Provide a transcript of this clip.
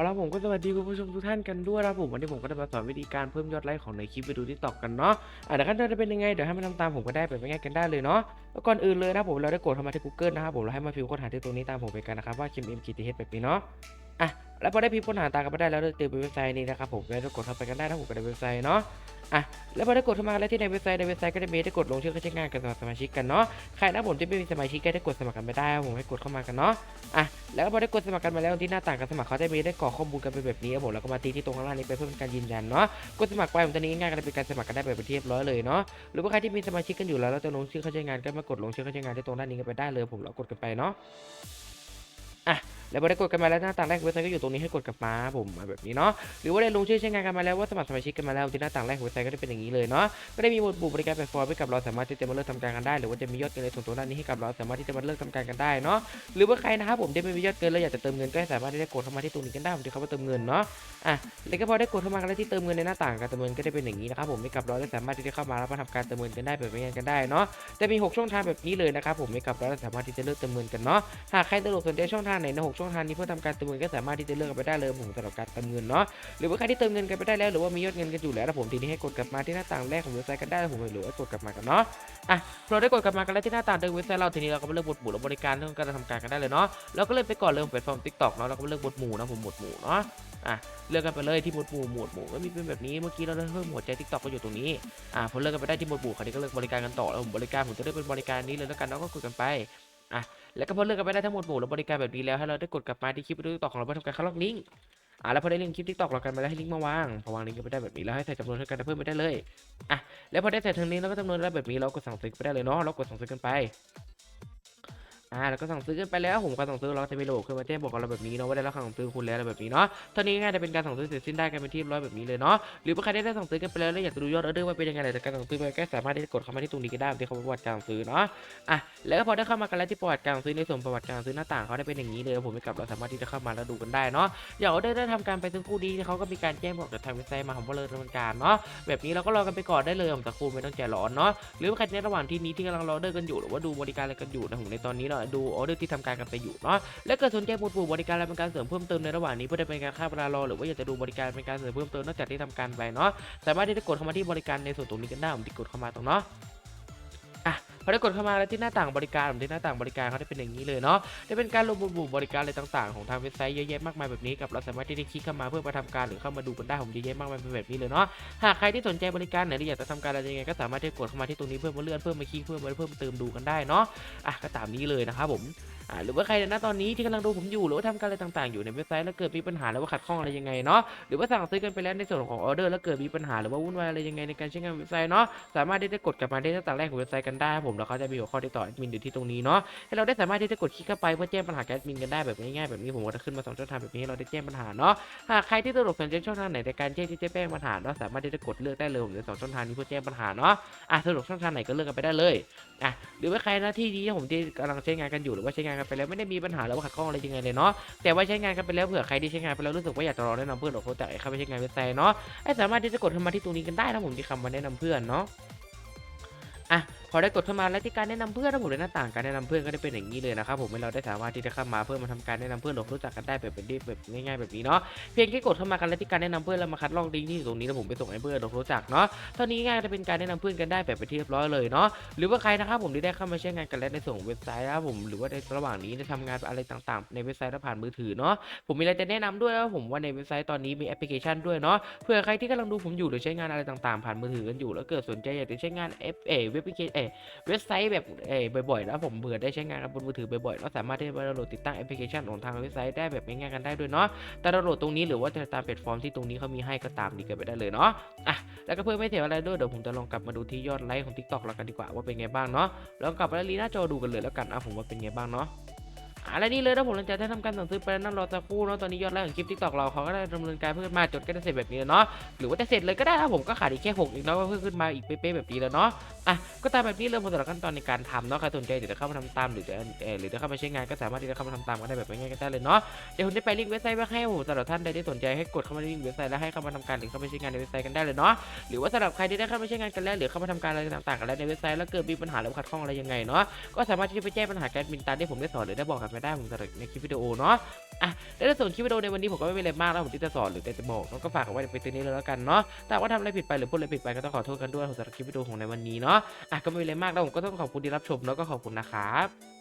เอาละผมก็สวัสดีคุณผู้ชมทุกท่านกันด้วยนะครับผมวันนี้ผมก็จะมาสอนวิธีการเพิ่มยอดไลค์ของในคลิปไปดูที่ตอกกันเนาะอะเดี๋ยวขั้นตอนจะเป็นยังไงเดี๋ยวให้มันทำตามผมก็ได้ไปง่ายๆกันได้เลยเนาะแล้วก่อนอื่นเลยนะผมเราได้กดเข้ามาที่ Google นะครับผมเราให้มาพิมพ์ค้นหาที่ตรงนี้ตามผมไปกันนะครับว่า Kim M K T H แบบนี้เนาะอะแล้วพอได้พิมพ์ค้นหาตามกันไปได้แล้วเราเจอเว็บไซต์นี้นะครับผมก็ได้กดเข้าไปกันได้ถ้าผมก็ได้เว็บไซต์เนาะอะแล้วพอได้กดเข้ามาแล้วที่ในเว็บไซต์ในเว็บไซต์ก็จะมีให้กดลงชื่อเข้าใช้งานกันสมาชิกกันเนาะใครนะผมที่ไม่มีสมาชิกก็ได้กดสมัครกันไปได้ผมให้กดเข้ามากันเนาะอะ แล้วก็พอได้กดสมัครกันมาแล้วที่หน้าต่างการสมัครเขาจะมีได้กรอกข้อมูลกันเป็นแบบนี้ครับผมแล้วก็มาตีที่ตรงข้างล่างนี้ไปเพื่อเป็นการยืนยันเนาะกดสมัครไปผมตอนนี้ง่ายๆก็เป็นการสมัครกันได้แบบเป็นที่เรียบร้อยเลยเนาะหรือว่าใครที่มีสมาชิกกันอยู่แล้วเราจะลงชื่อเข้าใช้งานก็มากดลงชื่อเข้าใช้งานที่ตรงด้านนี้กันไปได้เลยผมเรากดกันไปเนาะอะ แล้วพอได้กดกันมาแล้วหน้าต่างแรกเว็บไซต์ก็อยู่ตรงนี้ให้กดกลับมาผมมาแบบนี้เนาะหรือว่าได้ลงชื่อใช้งานกันมาแล้วว่าสมัครสมาชิกกันมาแล้วที่หน้าต่างแรกเว็บไซต์ก็จะเป็นอย่างนี้เลยเนาะก็ได้มีหมวดหมู่บริการแพลตฟอร์มให้กับเราสามารถที่จะมาเลือกทำการกันได้ หรือว่าจะมียอดเงินในส่วนตัวด้านนี้ให้กับเราสามารถที่จะมาเลือกทำการกันได้เนาะหรือว่าใครนะครับผมที่ไม่มียอดเกินแล้วอยากจะเติมเงินก็สามารถที่จะกดเข้ามาที่ตรงนี้กันได้ผมจะเข้ามาเติมเงินเนาะอะแล้วก็พอได้กดเข้ามากันแล้วที่เติมเงินในหน้าต่างการเติมเงินก็ได้เป็นอย่างนี้นะครับผมไม่กับเราได้สามารถที่จะเข้ามาแล้วมาทำการเติมเงินกันได้แบบง่ายกันได้เนาะจะมี 6 ช่องทางแบบนี้เลยนะครับผมไม่กับเราสามารถที่จะเลือกเติมเงินกันเนาะหากใครสะดวกสนใจช่องทางไหนในหกช่องทางนี้เพื่อทำการเติมเงินก็สามารถที่จะเลือกไปได้เลยผมสำหรับการเติมเงินเนาะหรือว่าใครที่เติมเงินกันไปได้แล้วหรือว่ามียอดเงินกันอยู่แล้วนะผมทีนี้ให้กดกลับมาที่หน้าต่างแรกของเว็บไซต์กันได้ผมหรือว่ากดกลับมากันเนาะอะเราได้กดกลับมากันแล้วที่หน้าต่างเดิมเว็บไซต์เราทีนี้เราก็มาเลือกบทหมู่และบริการเรื่องการทำการกันได้เลยเนาะเราก็เลือกไปก่อนเริ่มแพลตฟอร์ม TikTok เนาะเราก็เลือกหมวดหมู่นะผมหมวดหมู่เนาะอะเลือกกันไปเลยที่หมวดหมู่หมวดหมู่ก็มีเป็นแบบนี้เมื่อกี้เราได้เพิ่มหัวใจ TikTok ก็อยู่ตรงนี้อะพอเลือกกันไปได้ที่หมวดหมู่คราวนี้ก็เลือกบริการกันต่อแล้วผมบริการผมจะเลือกเป็นบริการนี้เลยแล้วกันเนาะก็กดกันไป อะแล้วก็พอเลือกกันไปได้ทั้งหมดหมู่เราบริการแบบนี้แล้วให้เราได้กดกลับมาที่คลิปติ๊กต็อกของเราเพื่อทำการคัดลอกลิงก์อะแล้วพอได้ลิงก์คลิปติ๊กต็อกเรากันมาแล้วให้ลิงก์มาวางพอวางลิงก์กันไปได้แบบนี้แล้วให้ใส่จำนวนเท่ากันเพิ่มไปได้เลยอะแล้วพอได้ใส่ทั้งนี้แล้วก็จำนวนได้แบบนี้เราก็สั่งซื้อไปได้เลยเนาะเรากดสั่งซื้อกันไป อ่าแล้วก็สั่งซื้อกันไปแล้วผมก็สั่งซื้อเราจะมีระบบขึ้นมาแจ้งบอกกับเราแบบนี้เนาะว่าได้รับคำสั่งซื้อคุณแล้วอะไรแบบนี้เนาะเท่านี้ง่ายจะเป็นการสั่งซื้อเสร็จสิ้นได้กันเป็นที่เรียบร้อยแบบนี้เลยเนาะหรือว่าใครได้ได้สั่งซื้อกันไปแล้วแล้วอยากจะดูยอดออเดอร์ว่าเป็นยังไงหลังจาการสั่งซื้อไปก็สามารถที่จะกดเข้ามาที่ตรงนี้ก็ได้ที่เขาประวัติการสั่งซื้อเนาะอะแล้วก็พอได้เข้ามากันแล้วที่ประวัติการสั่งซื้อในส่วนประวัติการสั่งซื้อหน้าต่างเขาได้เป็นอย่างนี้เลยผมไม่กลับเราสามารถที่จะเข้ามาแล้วดูกันได้เนาะอย่างออเดอร์ได้ทำการไปซึ่งคู่ดีเขาก็มีการแจ้งบอกจากทางเว็บไซต์มาของว่าเลยดำเนินการเนาะแบบนี้เราก็รอกันไปก่อนได้เลยผมสักครู่ไม่ต้องใจร้อนเนาะหรือว่าใครในระหว่างที่นี้ที่กำลังรอออเดอร์กันอยู่หรือว่าดูบริการอะไรกันอยู่นะผมในตอนนี้เนาะดูออเดอร์ที่ทำการกันไปอยู่เนาะและเกิดสนใจหมวดหมู่บริการและเป็นการเสริมเพิ่มเติมในระหว่างนี้เพื่อได้เป็นการค่าเวลารอหรือว่าอยากจะดูบริการเป็นการเสริมเพิ่มเติมนอกจากที่ทำการไปเนาะสามารถที่จะกดเข้ามาที่บริการในส่วนตรงนี้กันได้ผมที่กดเข้ามาตรงเนาะอะ พอได้กดเข้ามาแล้วที่หน้าต่างบริการผมที่หน้าต่างบริการเขาได้เป็นอย่างนี้เลยเนาะได้เป็นการรวมวดหมู่บริการอะไรต่างๆของทางเว็บไซต์เยอะแยะมากมายแบบนี้กับเราสามารถที่จะคลิกเข้ามาเพื่อมาทำการหรือเข้ามาดูกันได้ผมเยอะแยะมากมายเป็นแบบนี้เลยเนาะหากใครที่สนใจบริการไหนหรืออยากจะทำการอะไรยังไงก็สามารถที่จะกดเข้ามาที่ตรงนี้เพื่อมาเลื่อนเพิ่มมาคลิกเพิ่มมาเพิ่มเติมดูกันได้เนาะอะก็ตามนี้เลยนะครับผม อ่าหรือว่าใครณตอนนี้ที่กำลังดูผมอยู่หรือว่าทำการอะไรต่างๆอยู่ในเว็บไซต์แล้วเกิดมีปัญหาหรือว่าขัดข้องอะไรยังไงเนาะหรือว่าสั่งซื้อกันไปแล้วในส่วนของออเดอร์แล้วเกิดมีปัญหาหรือว่าวุ่นวายอะไรยังไงในการใช้งานเว็บไซต์เนาะสามารถที่จะกดกลับมาได้ตั้งแต่แรกของเว็บไซต์กันได้ครับผมแล้วเขาจะมีหัวข้อที่ต่อแอดมินอยู่ที่ตรงนี้เนาะให้เราได้สามารถที่จะกดคลิกเข้าไปเพื่อแจ้งปัญหาแกแอดมินกันได้แบบง่ายๆแบบนี้ผมก็จะขึ้นมาสองช่องทางแบบนี้ให้เราได้แจ้งปัญหาเนาะหากใครที่สะดวกสนใจช่องทางไหนในการแจ้งที่จะแจ้งปัญหาเนาะสามารถที่จะกดเลือกได้เลยผมในสองช่องทางนี้เพื่อแจ้งปัญหาเนาะอะสะดวกช่องทางไหนก็เลือกกันไปได้เลยอะหรือว่าใครน้าที่นี้ผมที่กำลังใช้งานกันอยู่หรือว่าใช้งานกันไปแล้วไม่ได้มีปัญหาหรือว่าขัดข้องอะไรยังไงเลยเนาะแต่ว่าใช้งานกันไปแล้วเผื่อใครที่ใช้งานไปแล้วรู้สึกว่าอยากจะลองแนะนำเพื่อนหรือเขาแต่เข้าไปใช้งานเว็บไซต์เนาะให้สามารถที่จะกดเข้ามาที่ตรงนี้กันได้นะผมที่คำว่าแนะนำเพื่อนเนาะอะ พอได้กดเข้ามาแล้วที่การแนะนำเพื่อนนะผมในหน้าต่างการแนะนำเพื่อนก็ได้เป็นอย่างนี้เลยนะครับผมให้เราได้สามารถที่จะเข้ามาเพื่อมาทำการแนะนำเพื่อนหรือรู้จักกันได้แบบเป็นที่แบบง่ายๆแบบนี้เนาะเพียงแค่กดเข้ามากันแล้วที่การแนะนำเพื่อนแล้วมาคัดลอกลิงก์ที่อยู่ตรงนี้แล้วผมไปส่งให้เพื่อนเรารู้จักเนาะเท่านี้ง่ายจะเป็นการแนะนำเพื่อนกันได้แบบเป็นที่เรียบร้อยเลยเนาะหรือว่าใครนะครับผมที่ได้เข้ามาใช้งานกันแล้วในส่งเว็บไซต์นะครับผมหรือว่าในระหว่างนี้ได้ทำงานอะไรต่างๆ ในเว็บไซต์และผ่านมือถือเนาะผมมีอะไรจะแนะนำด้วยนะผมว่าในเว็บไซต์ตอนนี้มีแอปพลิเคชันด้วยเนาะเผื่อใครที่กำลังดูผมอยู่หรือใช้งานอะไรต่างๆ ผ่านมือถือกันอยู่แล้วเกิดสนใจอยากจะใช้งานแอปเอเว็บพลิเคเอเว็บไซต์แบบเอบ่อยๆแล้วผมเบื่อได้ใช้งานกับบนมือถือบ่อยๆเราสามารถที่จะดาวน์โหลดติดตั้งแอปพลิเคชันของทางเว็บไซต์ได้แบบง่ายๆกันได้ด้วยเนาะแต่ดาวน์โหลดตรงนี้หรือว่าจะตามแพลตฟอร์มที่ตรงนี้เขามีให้ก็ตามดีกันไปได้เลยเนาะอะแล้วก็เพื่อไม่เสียเวลาด้วยเดี๋ยวผมจะลองกลับมาดูที่ยอดไลค์ของ TikTok แล้วกันดีกว่าว่าเป็นไงบ้างเนาะลองกลับมาลีหน้าจอดูกันเลยแล้วกันอะผมว่าเป็นไงบ้างเนาะ อะและนี่เลยนะผมหลังจากที่ทำการสั่งซื้อไปนั่งรอสักครู่เนาะตอนนี้ยอดไลค์ของคลิปทิกตอกเราเขาก็ได้ดำเนินการเพิ่มมาจนก็จะเสร็จแบบนี้แล้วเนาะหรือว่าจะเสร็จเลยก็ได้นะผมก็ขาดอีกแค่หกอีกเนาะก็เพิ่มขึ้นมาอีกเป๊ะๆแบบนี้แล้วเนาะอะก็ตามแบบนี้เลยผมสำหรับขั้นตอนในการทำเนาะใครสนใจเดี๋ยวจะเข้ามาทำตามหรือจะเออหรือจะเข้ามาใช้งานก็สามารถที่จะเข้ามาทำตามกันได้แบบง่ายๆก็ได้เลยเนาะเดี๋ยวผมจะไปลิงก์เว็บไซต์ไว้ให้ผมสำหรับท่านใดที่สนใจให้กดเข้ามาลิงก์เว็บไซต์แล้วให้เข้ามาทำการหรือเข้ามาใช้งานในเว็บไซต์กันได้เลยเนาะหรือว่าสำหรับใครที่ได้เข้ามาใช้งานกันแล้วหรือเข้ามาทำการอะไรต่างๆกันแล้วในเว็บไซต์แล้วเกิดมีปัญหาหรือขัดข้องอะไรยังไงเนาะก็สามารถที่จะไปแจ้งปัญหาแอดมินตามที่ผมได้สอนหรือได้บอกกับไม่ได้ผมสำหรับในคลิปวิดีโอเนาะอะและในส่วนคลิปวิดีโอในวันนี้ผมก็ไม่มีอะไรมากแล้วผมที่จะสอนหรือจะบอกก็ฝากเอาไว้ไปตัวนี้เลยแล้วกันเนาะแต่ว่าทำอะไรผิดไปหรือพูดอะไรผิดไปก็ต้องขอโทษกันด้วยสำหรับคลิปวิดีโอของในวันนี้เนาะอะก็ไม่มีอะไรมากแล้วผมก็ต้องขอบคุณที่รับชมแล้วก็ขอบคุณนะครับ